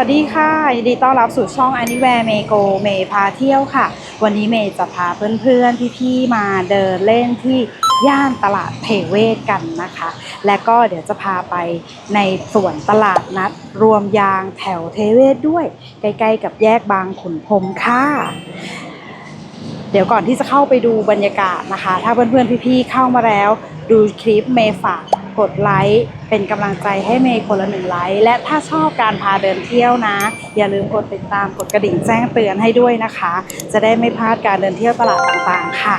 สวัสดีค่ะยินดีต้อนรับสู่ช่อง Anywhere m a Go เมย์พาเที่ยวค่ะ วันนี้เมย์จะพาเพื่อนๆ พี่ๆ มาเดินเล่นที่ย่านตลาดเทเวศกันนะคะ และก็เดี๋ยวจะพาไปในสวนตลาดนัด รวมยางแถวเทเวศด้วย ใกล้ๆ กับแยกบางขุนพรมค่ะ เดี๋ยวก่อนที่จะเข้าไปดูบรรยากาศนะคะ ถ้าเพื่อนๆ พี่ๆ เข้ามาแล้ว ดูคลิปเมย์ฝาก กดไลค์ เป็นกำลังใจให้เมย์คนละหนึ่งไลค์ และถ้าชอบการพาเดินเที่ยวนะ อย่าลืมกดติดตามกดกระดิ่งแจ้งเตือนให้ด้วยนะคะ จะได้ไม่พลาดการเดินเที่ยวตลาดต่างๆ ค่ะ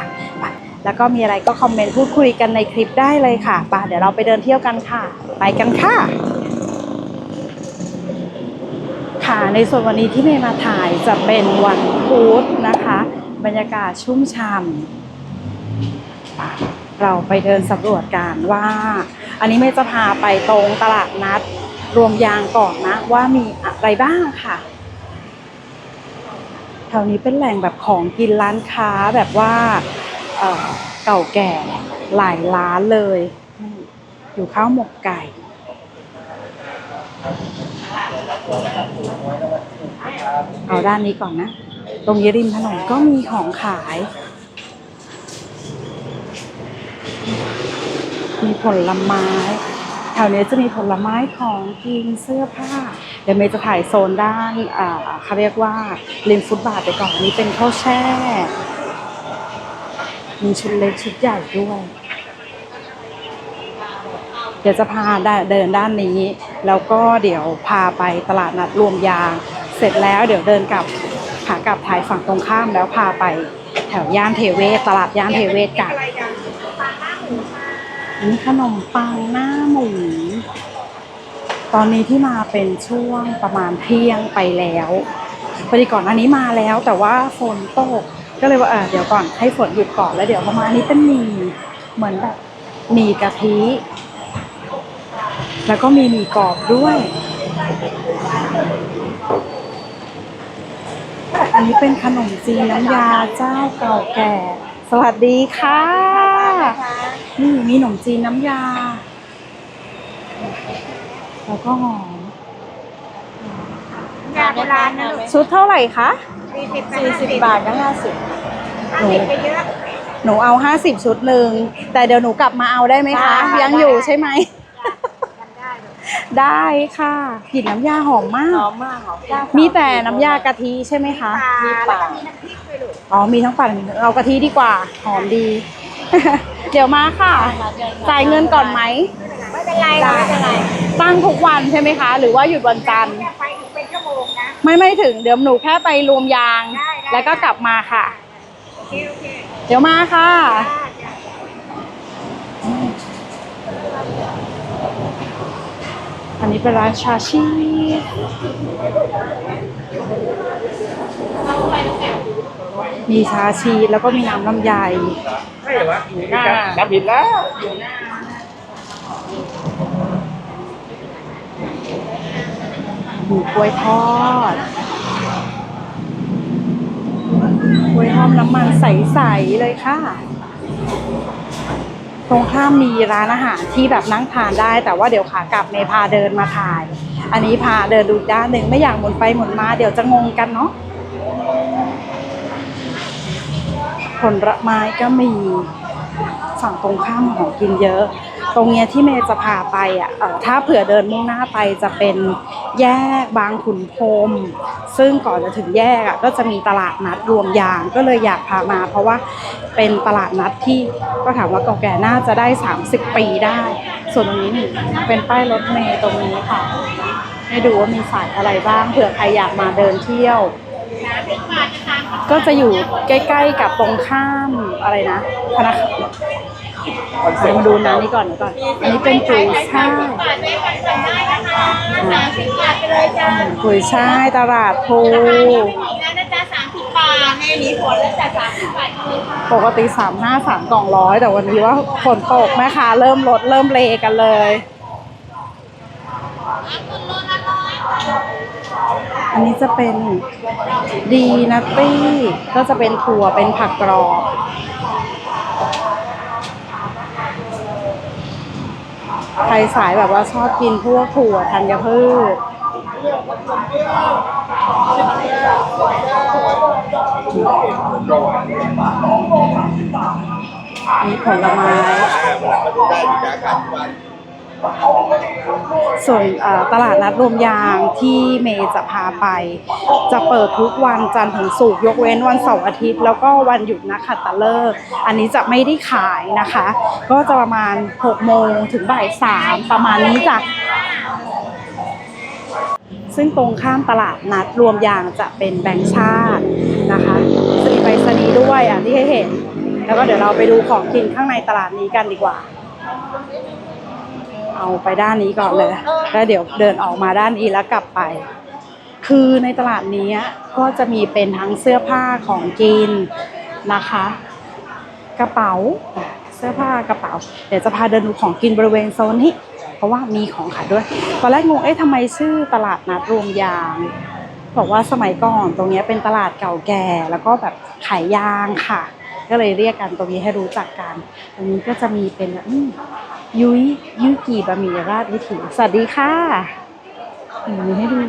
แล้วก็มีอะไรก็คอมเมนต์พูดคุยกันในคลิปได้เลยค่ะไปเดี๋ยวเราไปเดินเที่ยวกันค่ะ ไปกันค่ะค่ะในส่วนวันนี้ที่เมย์มาถ่ายจะเป็นวันพุธนะคะ บรรยากาศชุ่มฉ่ำเราไปเดินสำรวจกันว่า อันนี้เมย์จะพาไปตรงตลาดนัด รวมยางก่อนนะ ว่ามีอะไรบ้างค่ะแถวนี้เป็นแหล่งแบบของกินร้านค้าแบบว่าเเก่าแก่หลายร้านเลย อยู่ข้าวหมกไก่ เอาด้านนี้ก่อนนะ ตรงนี้ริมถนนก็มีของขาย มีผลไม้แถวนี้จะมีผลไม้ของกินเสื้อผ้า เดี๋ยวเมย์จะถ่ายโซนด้านอ่าเขาเรียกว่าริมฟุตบาทไปก่อนนนี้เป็นข้าวแช่ มีชุดเล็กชุดใหญ่ด้วย เดี๋ยวจะพาเดินด้านนี้ แล้วก็เดี๋ยวพาไปตลาดนัดรวมยาง เสร็จแล้วเดี๋ยวเดินกลับขากลับถ่ายฝั่งตรงข้ามแล้วพาไปแถวย่านเทเวศตลาดย่านเทเวศกัน อันนี้ขนมปังหน้าหมู ตอนนี้ที่มาเป็นช่วงประมาณเที่ยงไปแล้วพอดีก่อนอันนี้มาแล้วแต่ว่าฝนตกก็เลยว่าเออเดี๋ยวก่อนให้ฝนหยุดก่อนแล้วเดี๋ยวประมาณนี้เป็นหมี่เหมือนแบบหมี่กะทิ แล้วก็มีหมี่กรอบด้วย อันนี้เป็นขนมจีนน้ำยาเจ้าเก่าแก่ สวัสดีค่ะ นี่มีขนมจีนน้ำยา แล้วก็หอมยาโบราณนะลูกชุดเท่าไหร่คะสี่สิบสี่สิบบาทก็ห้าสิบห้าสิบไปเยอะหนูเอาห้าสิบชุดหนึ่ง แต่เดี๋ยวหนูกลับมาเอาได้ไหมคะได้ยังอยู่ใช่ไหมกันได้ลูกได้ค่ะกลิ่นน้ำยาหอมมาก หอมมากหอมมีแต่น้ำยากะทิใช่ไหมคะปลาแล้วก็มีน้ำพริกด้วยลูกอ๋อ มีทั้งปั่นเอากะทิดีกว่า หอมดี เดี๋ยวมาค่ะ จ่ายเงินก่อนไหมไม่เป็นไรไม่เป็นไรตั้งทุกวันใช่ไหมคะ หรือว่าหยุดวันจันทร์เนี่ยไปอีกเป็นชั่วโมงนะไม่ไม่ถึงเดี๋ยวหนูแค่ไปรวมยางได้ได้แล้วก็กลับมาค่ะโอเคโอเคเดี๋ยวมาค่ะจ้าอันนี้เป็นร้านชาชีมีชาชีแล้วก็มีน้ำลำไยใช่เหรอวะจำผิดแล้วหมูกล้วยทอดกล้วยทอดน้ำมันใสๆเลยค่ะ ตรงข้ามมีร้านอาหารที่แบบนั่งทานได้ แต่ว่าเดี๋ยวขากลับเมย์พาเดินมาถ่าย อันนี้พาเดินดูอีกด้านหนึ่งไม่อยากหมุนไปหมุนมาเดี๋ยวจะงงกันเนาะ ผลไม้ก็มีฝั่งตรงข้ามของกินเยอะ ตรงเนี้ยที่เมย์จะพาไปอะถ้าเผื่อเดินมุ่งหน้าไปจะเป็นแยกบางขุนพรมซึ่งก่อนจะถึงแยกอะก็จะมีตลาดนัดรวมยางก็เลยอยากพามา เพราะว่าเป็นตลาดนัดที่ก็ถามว่าเก่าแก่น่าจะได้ 30 ปีได้ ส่วนตรงนี้นี่เป็นป้ายรถเมย์ตรงนี้ค่ะ ให้ดูว่ามีสายอะไรบ้างเผื่อใครอยากมาเดินเที่ยว ก็จะอยู่ใกล้ๆกับตรงข้ามอะไรนะธนาคารเดี๋ยวมาดูนะนี่ก่อนเดี๋ยก่อน อันนี้เป็นปุ๋ยช่ายบาทแม่กันสั่งได้นะคะสามสิบบาทไปเลยจ้าปุ๋ยช่ายตลาดภูไม่มีแล้วนะจ๊ะสามสิบบาทแม่มีผลแล้วจ้ะสามสิบบาทเลยค่ะปกติสามห้าสามกล่องร้อยแต่วันนี้ว่าฝนตกแม่ค้าเริ่มลดเริ่มเลกันเลย อันนี้จะเป็นดีนัตตี้ก็จะเป็นถั่วเป็นผักกรอบใครสายแบบว่าชอบกินพวกถั่วธัญพืชมีผลไม้ ส่วนตลาดนัดรวมยางที่เมย์จะพาไป จะเปิดทุกวันจันทร์ถึงศุกร์ยกเว้นวันเสาร์อาทิตย์ แล้วก็วันหยุดนักขัตฤกษ์อันนี้จะไม่ได้ขายนะคะ ก็จะประมาณ6โมงถึงบ่าย3ประมาณนี้จ้ะซึ่งตรงข้ามตลาดนัดรวมยางจะเป็นแบงค์ชาตินะคะจะมีไปรษณีด้วยอะที่ให้เห็น แล้วก็เดี๋ยวเราไปดูของกินข้างในตลาดนี้กันดีกว่า เอาไปด้านนี้ก่อนเลยแล้วเดี๋ยวเดินออกมาด้านนี้แล้วกลับไป คือในตลาดนี้ก็จะมีเป็นทั้งเสื้อผ้าของกินนะคะ กระเป๋าเสื้อผ้ากระเป๋า เดี๋ยวจะพาเดินดูของกินบริเวณโซนนี้ เพราะว่ามีของขายด้วยตอนแรกงงเอ๊ะทำไมชื่อตลาดนัดรวมยางบอกว่าสมัยก่อนตรงเนี้ยเป็นตลาดเก่าแก่ แล้วก็แบบขายยางค่ะ ก็เลยเรียกกันตรงนี้ให้รู้จักกัน ตรงนี้ก็จะมีเป็นอืมยุ้ ยยุ้ยกี่บะหมี่ราชวิถีสวัสดีค่ะมีให้ดู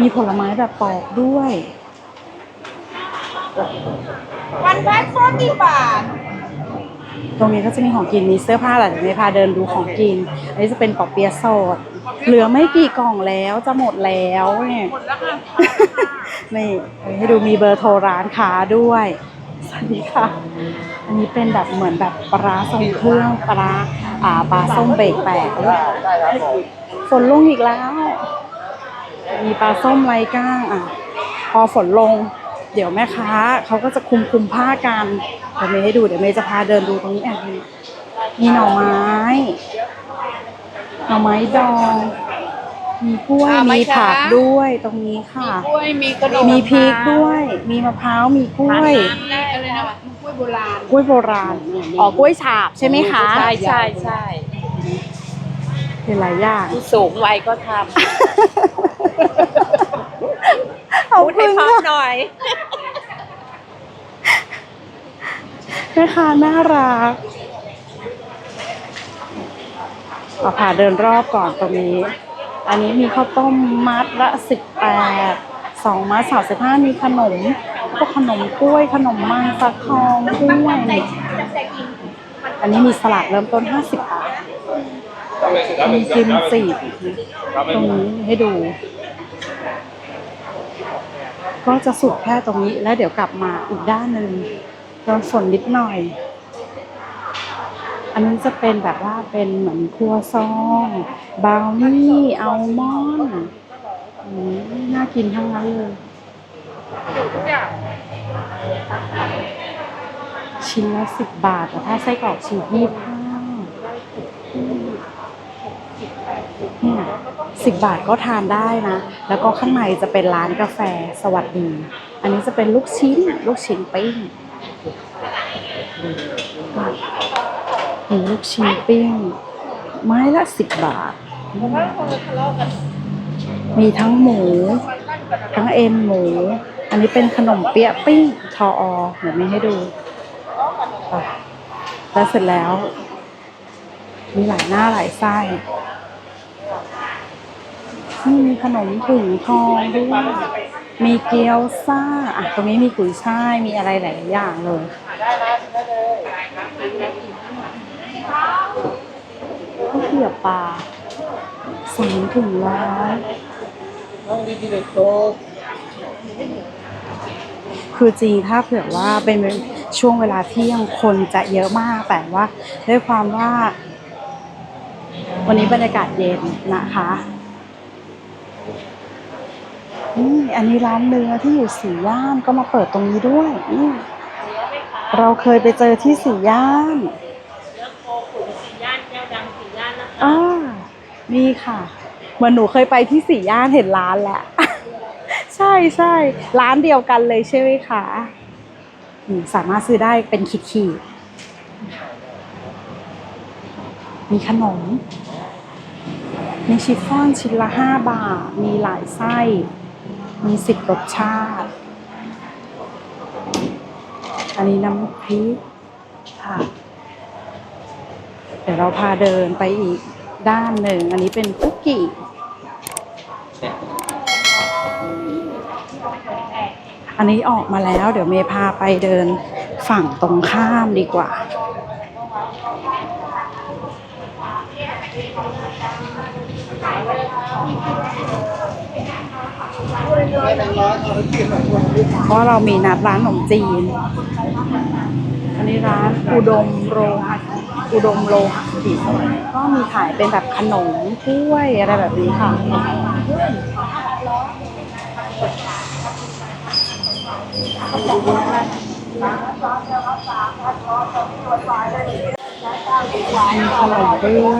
มีผลไม้แบบปอกด้วย วันแพ็คโซ่กี่บาท ตรงนี้ก็จะมีของกินมีเสื้อผ้าแหละเดี๋ยวไม่พาเดินดูของกิน อันนี้จะเป็นปอเปียะสด เหลือไม่กี่กล่องแล้วจะหมดแล้วเนี่ย หมดแล้วค่ะ นี่ให้ดูมีเบอร์โทรร้านค้าด้วย สวัสดีค่ะ อันนี้เป็นแบบเหมือนแบบปลาร้าทรงเครื่องปลาอ่าปลาส้มเบรกแตกฝนลงอีกแล้ว มีปลาส้มไรก้างอะ พอฝนลง เดี๋ยวแม่ค้าเขาก็จะคุมคุมผ้ากันเดี๋ยวเมย์ให้ดูเดี๋ยวเมย์จะพาเดินดูตรงนี้อะนี่มีหน่อไม้ หน่อไม้ดอง มีกล้วยอ่าไหมมีผักคะด้วยตรงนี้ค่ะกล้วยมีกระดูกมีพริกด้วย มีมะพร้าวมีกล้วยได้อะไรนะกล้วยโบราณกล้วยโบราณอ๋อกล้วยฉาบใช่ไหมคะใช่ใช่ใช่เป็นหลายอย่างผู้สูงวัยก็ทขอบำพูดคุให้ณพร้อมค่ะหน่อยแม่ค้าน่ารักเอาผ่าเดินรอบก่อนตรงนี้ อันนี้มีข้าวต้มมัดละสิบแปดสองมัดสามสิบห้ามีขนมพวกขนมกล้วยขนมมันฟักทองกล้วยอันนี้มีสลัดเริ่มต้นห้าสิบบาทมีกิมจิตรงนี้ให้ดู ก็จะสุดแค่ตรงนี้แล้วเดี๋ยวกลับมาอีกด้านหนึ่งโดนฝนนิดหน่อย นนี้จะเป็นแบบว่าเป็นเหมือนครัวซองบราวนี่อัลมอนด์อืมน่ากินทั้งนั้นเลยชิ้นละสิบบาท แต่ถ้าไส้กรอกฉีกยี่ห้าเนี่ยสิบบาทก็ทานได้นะ แล้วก็ข้างในจะเป็นร้านกาแฟสวัสดี อันนี้จะเป็นลูกชิ้น ลูกชิ้นปิ้ง มีลูกชิ้นปิ้ง ไม้ละสิบบาท มีทั้งหมู ทั้งเอ็นหมู อันนี้เป็นขนมเปี๊ยะปิ้งทออเดี๋ยวมีให้ดูไปแล้วเสร็จแล้ว มีหลายหน้าหลายไส้นี่มีขนมถุงทองด้วยมีเกี๊ยวซ่าอะตรงนี้มีกุยช่ายมีอะไรหลายอย่างเลยข้าว เกรียบปลาสามถุงร้อยคือจริงถ้าเผื่อว่าเป็นช่วงเวลาเที่ยงคนจะเยอะมากแต่ว่าด้วยความว่า วันนี้บรรยากาศเย็นนะคะนี่อันนี้ร้านเนื้อที่อยู่สีย่านก็มาเปิดตรงนี้ด้วยนี่เราเคยไปเจอที่สีย่าน อ่ามีค่ะเหมือนหนูเคยไปที่สี่ย่านเห็นร้านแหละ ใช่ใช่ร้านเดียวกันเลยใช่ไหมคะสามารถซื้อได้เป็นขีดขีดมีขนม มีชิฟฟ่อนชิ้นละห้าบาท มีหลายไส้ มีสิบรสชาติ อันนี้น้ำพริกค่ะ เดี๋ยวเราพาเดินไปอีก ด้านหนึ่ง อันนี้เป็นคุกกี้อันนี้ออกมาแล้ว เดี๋ยวเมย์พาไปเดินฝั่งตรงข้ามดีกว่า เพราะเรามีนัดร้านขนมจีน อันนี้ร้านอุดมโรงอาอุดมโรงอ สีสก็มีขายเป็นแบบขนมกล้วยอะไรแบบนี้ค่ะมีขนมเบื้อง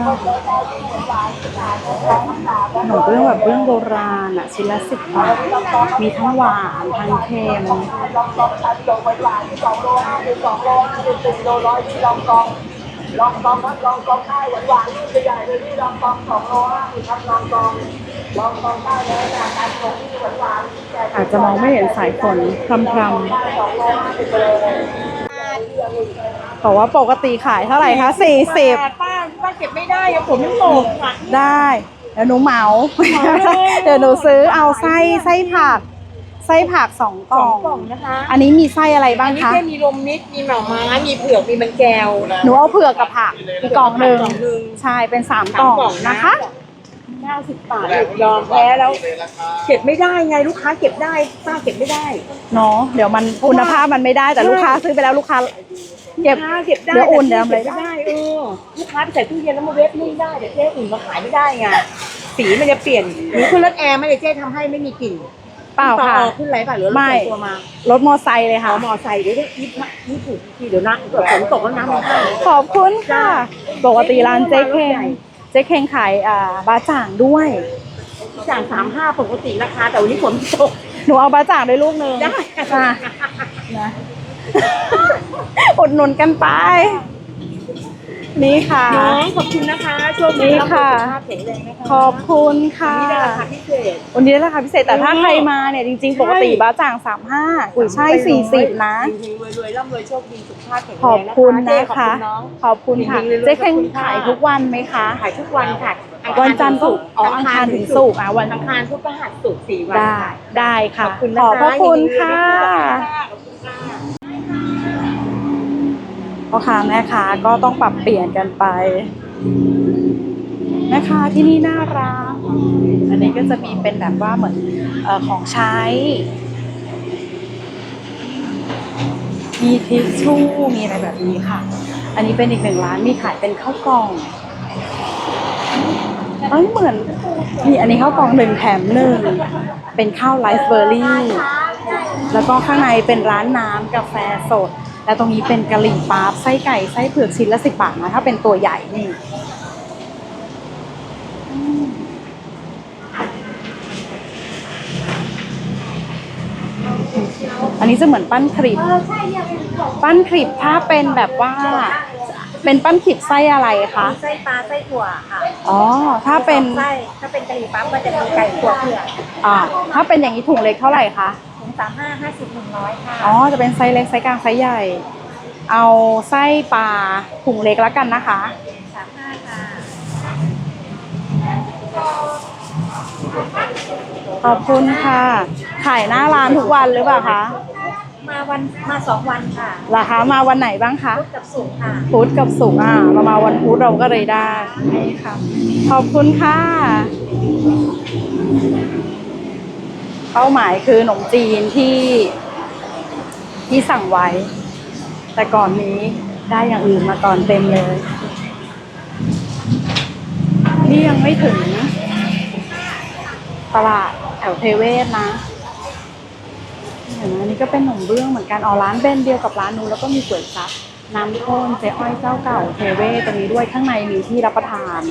ขนมเบื้องแบบเบื้องโบราณอะชิ้นละสิบบาท มีทั้งหวานทั้งเค็มลองกองชั้นลงไว้หวานสองโลห้าคือสองโลห้าสิบสี่โลร้อยที่ลองกอง ครับลองกองได้หวานหวานลูกใหญ่ๆเลยนี่ลองกองสองโลห้าสิบครับลองกองลองกองได้เลยนะการส่งที่หวานหวานๆแจกอาจจะมองไม่เห็นสายฝนพรำได้สองโลห้าสิบเลยๆบอกว่าปกติขายเท่าไหร่คะสี่สิบป้าป้าเก็บไม่ได้อะผมยังตกค่ะได้เดี๋ยวหนูเหมา เดี๋ยวหนูซื้อเอาไส้ไส้ผักไส้ผักสองกสล่อองงกล่องนะคะอันนี้มีไส้อะไรบ้าอังนนี้คะแค่มีลมนิดมีหน่อไม้มีเผือกมีมันแก้วหนูเอาเผือกกับผักอีกกล่องหนึ่งกล่องหนึ่งใช่เป็นสามกล่องนะคะ เก้าสิบบาทยอมแพ้แล้ว เก็บไม่ได้ไงลูกค้าเก็บได้ป้าเก็บไม่ได้เนาะเดี๋ยวมันคุณภาพมันไม่ได้แต่ลูกค้าซื้อไปแล้วลูกค้า เก็บลูกค้าเก็บได้เดี๋ยวอุ่นแต่เดี๋ยวทำอะไรเก็บไม่ได้เออลูกค้าไปใส่ตู้เย็นแล้วมาเวฟนี่ได้เดี๋ยวเจ๊อุ่นมาขายไม่ได้ไงสีมันจะเปลี่ยนหรือขึ้นรถแอร์ไม่ได้เจ๊ทำให้ไม่มีกลิ่น เปล่าค่ะ ต่อขึ้นไรเปล่าหรือรถไม่ ส่วนตัวมารถมอไซค์เลยขอค่ะมอไซค์เดี๋ยวได้ยิบมายี่สิบทีเดี๋ยวนะเกิดฝนตกแล้วน้ำมันเข้า ขอบคุณค่ะ ปกติร้านเจ๊เคงเจ๊เคงขายอ่าบาจ่างด้วยจ่างสามห้าปกติราคาแต่วันนี้ฝนตก หนูเอาบาจ่างด้วยลูกหนึ่งได้ ค่ะนะ อุดหนุนกันไป นี่ค่ะ น้องขอบคุณนะคะโชคดีนี่ค่ะรับสุขภาพแข็งแรงนะคะขอบคุณค่ะ นี่ได้ราคาพิเศษ วันนี้ราคาพิเศษแต่ถ้าอืมใครมาเนี่ยจริงๆ ปกติใช่บาจ่างสามห้ากุยช่ายสี่สิบนะเฮงๆรวยๆร่ำรวยโชคดีสุขภาพแข็งแรงขอบคุณเจ๊นะขอบคะคุณน้อง ขอบคุณค่ะเฮงๆรวยๆเจ๊เคงขอบคุณค่ะ ขายทุกวันไหมคะ ขายทุกวันค่ะอังคารวันจันทร์ถึศุกร์อ๋ออังคารถึงศุกร์อะวัน อังคารพุธพฤหัสศุกร์สี่วันได้ ค่ะได้ค่ะ ขอบคุณขนะอบคะพระคุณยินดีค่ะขอบคุณค่ะ พ่อค้าแม่ค้าก็ต้องปรับเปลี่ยนกันไป แม่ค้าที่นี่น่ารัก อันนี้ก็จะมีเป็นแบบว่าเหมือนออของใช้ มีทิชชู่มีอะไรแบบนี้ค่ะ อันนี้เป็นอีกหนึ่งร้านมีขายเป็นข้าวกล่องเอ้ยเหมือนนี่อันนี้ข้าวกล่องหนึ่งแถมหนึ่งเป็นข้าวไรซ์เบอร์รี่ แล้วก็ข้างในเป็นร้านน้ำกาแฟสด และตรงนี้เป็นกะหรี่ปั๊บไส้ไก่ไส้เผือกชิ้นละสิบบาทนะถ้าเป็นตัวใหญ่นี่อืมอันนี้จะเหมือนปั้นครีบปั้นครีบถ้าเป็นแบบว่า เป็นปั้นครีบไส้อะไรคะไส้ปลาไส้ถั่วค่ะอ๋อถ้าเป็นไส้ถ้าเป็นกะหรี่ปั๊บก็จะมีไก่ถั่วเผือกอ่าถ้าเป็นอย่างนี้ถุงเล็กเท่าไหร่คะถุง สามห้าห้าสิบหนึ่งร้อยค่ะ อ๋อ จะเป็นไซส์เล็กไซส์กลางไซส์ใหญ่ เอาไส้ปลาถุงเล็กแล้วกันนะคะสามห้าค่ะ ขอบคุณค่ะ ขายหน้าร้านทุกวันหรือเปล่าคะมาวันมาสองวันค่ะราคามาวันไหนบ้างคะ พุธกับสุกร์ค่ะ พุธกับศุกร์อะเรามาวันพุธเราก็เลยได้นี่ค่ะ ขอบคุณค่ะ เป้าหมายคือขนมจีนที่ที่สั่งไว้ แต่ก่อนนี้ได้อย่างอื่นมาก่อนเต็มเลย นี่ยังไม่ถึง ตลาดแถวเทเวศนะเห็นไหมนนี้ก็เป็นขนมเบื้องเหมือนกันอ๋อร้านเบนเดียวกับร้านนู้นแล้วก็มีก๋วยจั๊บน้ำข้นเจ๊อ้อยเจ้าเก่าเทเวศตรงนี้ด้วยข้างในมีที่รับประทาน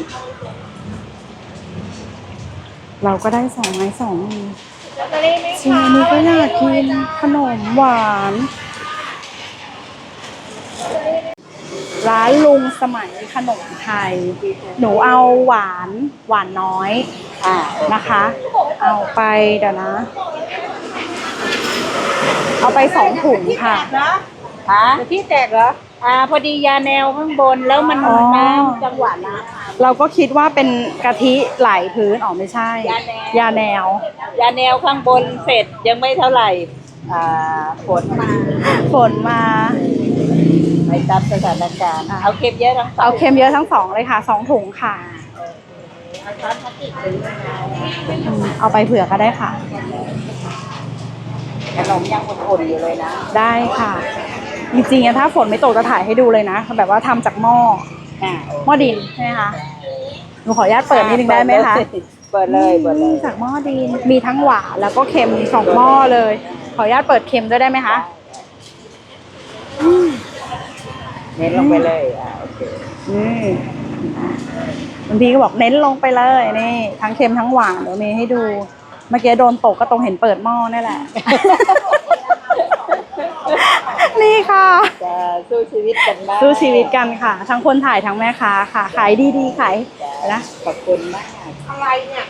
เราก็ได้สองไม้สองมือ จริงอันนี้ก็อยากกินขนมหวาน ร้านลุงสมัยขนมไทย หนูเอาหวานหวานน้อย อ่านะคะ เอาไปเดี๋ยวนะ เอาไปสองถุงค่ะฮะที่แตกเหรอ อ่า พอดียาแนวข้างบนแล้วมันอ๋อ น้ำจังหวะนะ เราก็คิดว่าเป็นกะทิไหลพื้นอ๋อไม่ใช่ยาแนวยาแนว ยาแนวข้างบนเสร็จยังไม่เท่าไหร่อ่าฝนมาฝนมา ไปตามสถานการณ์เอาเค็มเยอะทั้งสองเอาเค็มเยอะทั้งสองเลยค่ะสองถุงค่ะ เอาช้อนพลาสติกหรือมะนาวอืมเอาไปเผื่อก็ได้ค่ะ ขนมยังอุ่นๆอยู่เลยนะ ได้ค่ะ จริงๆอะถ้าฝนไม่ตกจะถ่ายให้ดูเลยนะ แบบว่าทำจากหม้อ อ่าหม้อดินใช่ไหมคะหนูขออนุญาตเปิดนิดนึงได้ไหมคะเปิดเลยเปิดเลยจากหม้อดินมีทั้งหวานแล้วก็เค็มสองหม้อเลย ขออนุญาตเปิดเค็มด้วยได้ไหมคะเน้นลงไปเลยอ่าโอเคอืมบางทีก็บอกเน้นลงไปเลยนี่ทั้งเค็มทั้งหวานเดี๋ยวเมย์ให้ดูเมื่อกี้โดนตกก็ตรงเห็นเปิดหม้อนี่แหละ นี่ค่ะ จะสู้ชีวิตกันได้สู้ชีวิตกันค่ะ ทั้งคนถ่ายทั้งแม่ค้าค่ะ ขายดีๆขายนะขอบคุณมากอะไรเนี่ย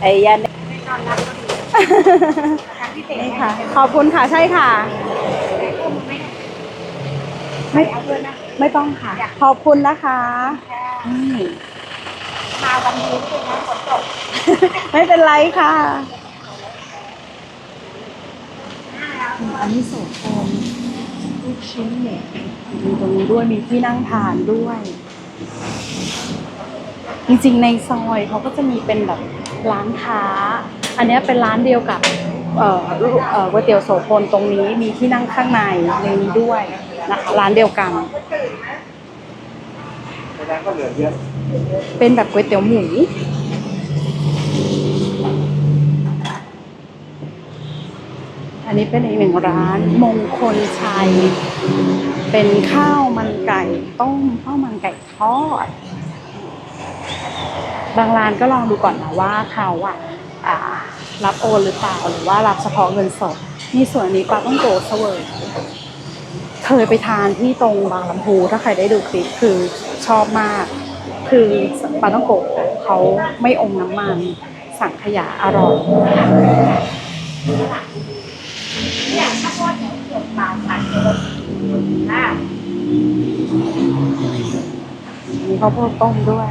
ไอ้ยันนี่ค่ะ ขอบคุณค่ะใช่ค่ะ ไม่ไม่ต้องค่ะ ขอบคุณนะคะอืมมาวันนี้คือนะฝนตกไม่เป็นไรค่ะ อันนี้โสโคนลูกชิ้นเนี่ยมีตรงนี้ด้วยมีที่นั่งทานด้วย จริงๆในซอยเขาก็จะมีเป็นแบบร้านค้า อันเนี้ยเป็นร้านเดียวกับเอ่อลูกเอ่อก๋วยเตี๋ยวโสพลตรงนี้มีที่นั่งข้างในในนี้ด้วยนะคะร้านเดียวกันแสดงก็เหลือเยอะเป็นแบบก๋วยเตี๋ยวหมู อันนี้เป็นอีกหนึ่งร้านมงคลชัย เป็นข้าวมันไก่ต้มข้าวมันไก่ทอด บางร้านก็ลองดูก่อนนะว่าเขาอะอ่ารับโอนหรือเปล่าหรือว่ารับเฉพาะเงินสดนี่ส่วนอันนี้ปลาต้องโกะเสวยเคยไปทานที่ตรงบางลำพูถ้าใครได้ดูคลิปคือชอบมาก คือปลาต้องโกะเขาไม่อมน้ำมัน สั่งขยะอร่อย อย่างถ้าทอดเนี่ยเกือบปากผัดเลย อ่ามีข้าวโพดต้มด้วย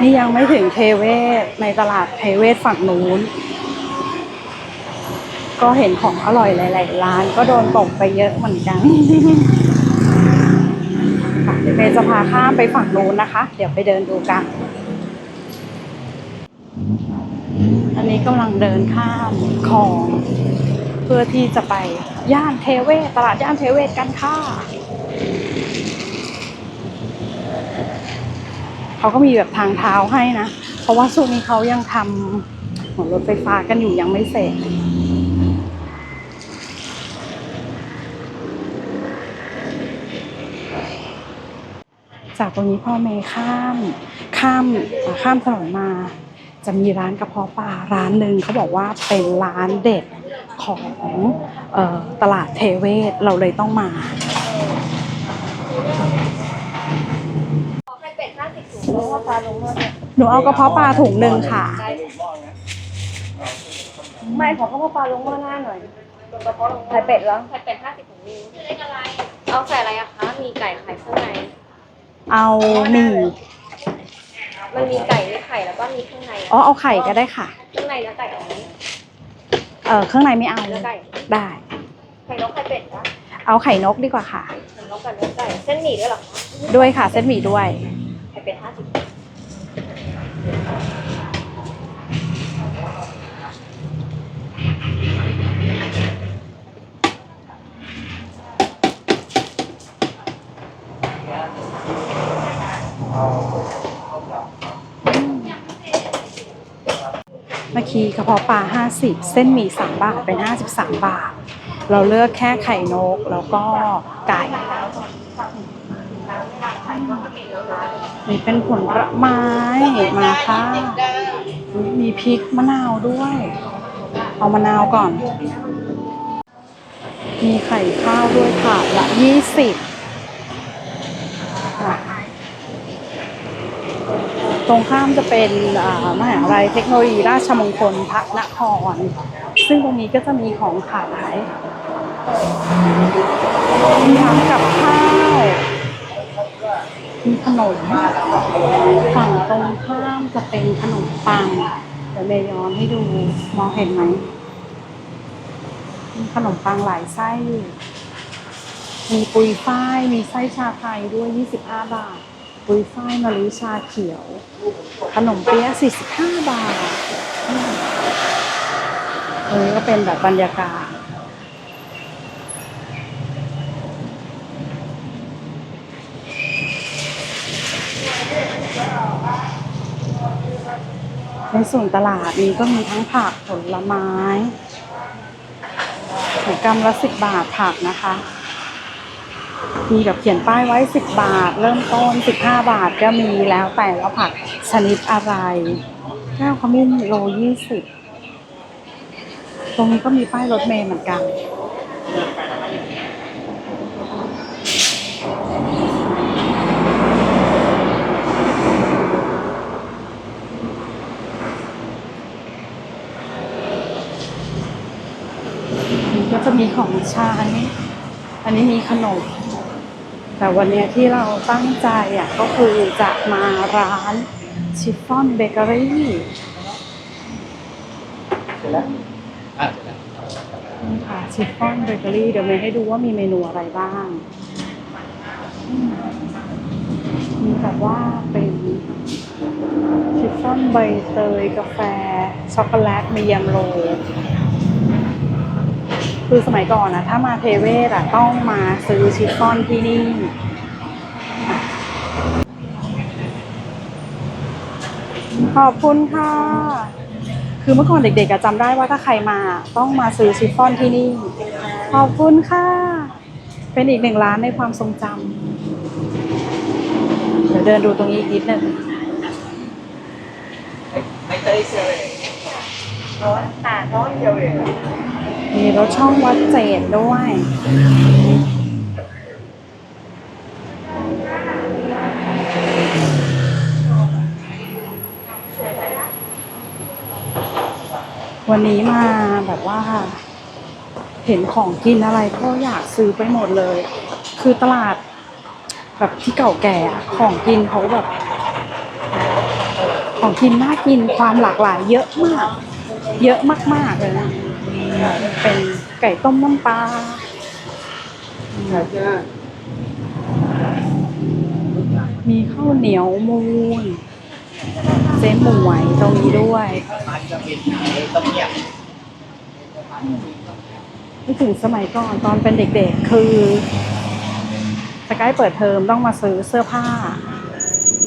นี่ยังไม่ถึงเทเวศในตลาดเทเวศฝั่งนู้น ก็เห็นของอร่อยหลายๆร้าน ก็โดนตกไปเยอะเหมือนกันเดี๋ยวเมย์จะพาข้ามไปฝั่งนู้นนะคะ เดี๋ยวไปเดินดูกัน อั นนี้กำลังเดินข้ามคลอง เพื่อที่จะไปย่านเทเวศตลาดย่านเทเวศกันค่ะเขาก็มีแบบทางเท้าให้นะ เพราะว่าช่วงนี้เขายังทำหัวรถไฟฟ้ากันอยู่ยังไม่เสร็จจากตรงนี้พ่อเมย์ข้าม ข้ามข้ามถนนมา จะมีร้านกระเพาะปลาร้านหนึ่งเขาบอกว่าเป็นร้านเด็ดของเออตลาดเทเวศเราเลยต้องมาไข่เป็ดห้าสิบถุงลงว่าปลาลงว่าเนี่ยหนูเอากระเพาะปลาถุงหนึ่งค่ะ ไม่ขอข้าวปลาลงว่าหน้าหน่อยไข่เป็ดเหรอไข่เป็ดห้าสิบถุงมีเล็กอะไร เอาใส่อะไรอะคะ มีไก่ไข่ข้างใน เอาหมี่ มันมีไก่มีไข่แล้วก็มีข้างในอ๋อเอาไข่ก็ได้ค่ะข้างในแล้วไก่เอาไหมเออเครื่องในไม่เอาแล้วไก่ได้ ไข่นกไข่เป็ดนะเอาไข่นกดีกว่าค่ะ ไข่นกกับเนื้อไก่เส้นหมี่ด้วยเหรอคะด้วยค่ะ เส้นหมี่ด้วย ไข่เป็ดห้าสิบ เมื่อกี้กระเพาะปลา 50 เส้นหมี่3 บาท เป็น 53 บาท เราเลือกแค่ไข่นกแล้วก็ไก่นี่เป็นผลไม้มาค่ะ มีพริกมะนาวด้วย เอามะนาวก่อน มีไข่ข้าวด้วยค่ะ ละ 20ค่ะ ตรงข้ามจะเป็นมหาวิทยาลัยเทคโนโลยีราชมงคลพระนคร ซึ่งตรงนี้ก็จะมีของขายมีร้านกับข้าว มีขนมฝั่งตรงข้ามจะเป็นขนมปังเดี๋ยวเมย์ย้อนให้ดูมองเห็นไหมมีขนมปังหลายไส้ มีปุยฝ้าย มีไส้ชาไทยด้วย 25 บาท ปุยฝ้ายมะลิชาเขียว ขนมเปี๊ยะ45 บาทอืมตรงนี้ก็เป็นแบบบรรยากาศในส่วนตลาดนี้ก็มีทั้งผักผลไม้ถุงกำละสิบบาทผักนะคะ มีแบบเขียนป้ายไว้สิบบาท เริ่มต้นสิบห้าบาทก็มีแล้วแต่ว่าผักชนิดอะไรแก้วขมิ้นโลยี่สิบตรงนี้ก็มีป้ายรถเมล์เหมือนกันนี่ก็จะมีของใช้อันนี้มีขนม แต่วันเนี้ยที่เราตั้งใจอะก็คือจะมาร้านชิฟฟ่อนเบเกอรี่เสร็จแล้วอะเสร็จแล้วนี่ค่ะชิฟฟ่อนเบเกอรี่เดี๋ยวเมย์ให้ดูว่ามีเมนูอะไรบ้างอืมมีแบบว่าเป็นชิฟฟ่อนใบเตยกาแฟช็อกโกแลตมียมโร คือสมัยก่อนนะถ้ามาเทเวศอะต้องมาซื้อชิฟฟ่อนที่นี่ขอบคุณค่ะ คือเมื่อก่อนเด็กๆอะจำได้ว่าถ้าใครมาต้องมาซื้อชิฟฟ่อนที่นี่ ขอบคุณค่ะ เป็นอีกหนึ่งร้านในความทรงจำเดี๋ยวเดินดูตรงนี้อีกนิดหนึ่งไม่เตยเซยร้อนตาร้อนเดียวเอง มีรถช่องวัดเจดด้วย วันนี้มาแบบว่า เห็นของกินอะไรก็อยากซื้อไปหมดเลย คือตลาดแบบที่เก่าแก่ของกินเขาแบบ ของกินน่ากินความหลากหลายเยอะมาก เยอะมากๆเลยนะ เป็นไก่ต้มน้ำปลามีข้าวเหนียวมูนเจ๊หมวยตรงนี้ด้วยมันจะเป็นต้มเงียบนึกถึงสมัยก่อนตอนเป็นเด็กๆ คือสกายเปิดเทอมต้องมาซื้อเสื้อผ้า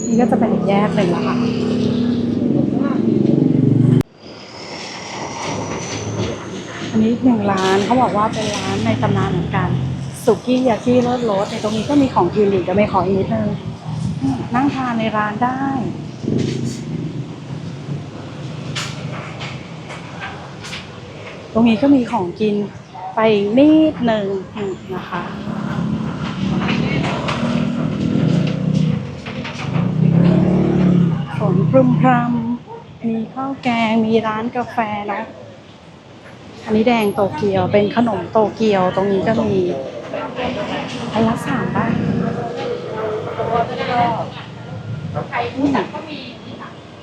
นี่ก็จะเป็นอีกแยกหนึ่งแล้วค่ะ นี้หนึ่งร้านเขาบอกว่าเป็นร้านในตำนานเหมือนกัน สุกี้ยากิเลิศรสในตรงนี้ก็มีของกินอีกจะไม่ขออีกนิดนึงนั่งทานในร้านได้ตรงนี้ก็มีของกินไปนิดหนึ่งนะคะ ฝนพรมพรำมีข้าวแกง มีร้านกาแฟเนาะ อันนี้แดงโตเกียวเป็นขนมโตเกียวตรงนี้ก็มีอันละสามบ้าท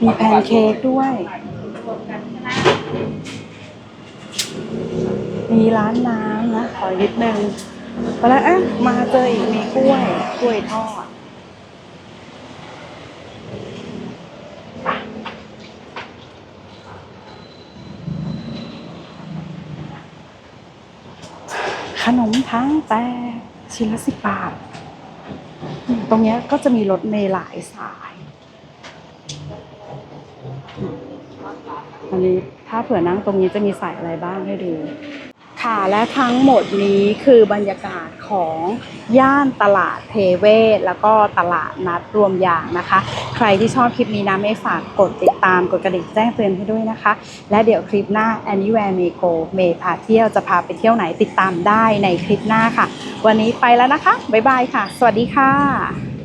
มีแพนเค้กด้วย มีร้านน้ำนะ ขอนิดนึงตอนแรกเอ๊ะมาเจออีกมีกล้วย กล้วยทอด ทั้งแต่ชิ้นละสิบบาท ตรงเนี้ยก็จะมีรถเมล์หลายสาย อันนี้ถ้าเผื่อนั่งตรงนี้จะมีสายอะไรบ้างให้ดู ค่ะและทั้งหมดนี้คือบรรยากาศของย่านตลาดเทเวศแล้วก็ตลาดนัดรวมอย่างนะคะ ใครที่ชอบคลิปนี้นะไม่ฝากกดติดตามกดกระดิ่งแจ้งเตือนให้ด้วยนะคะ และเดี๋ยวคลิปหน้า Anywhere May Go เมย์พาเที่ยวจะพาไปเที่ยวไหนติดตามได้ในคลิปหน้าค่ะ วันนี้ไปแล้วนะคะ บ๊ายบายค่ะ สวัสดีค่ะ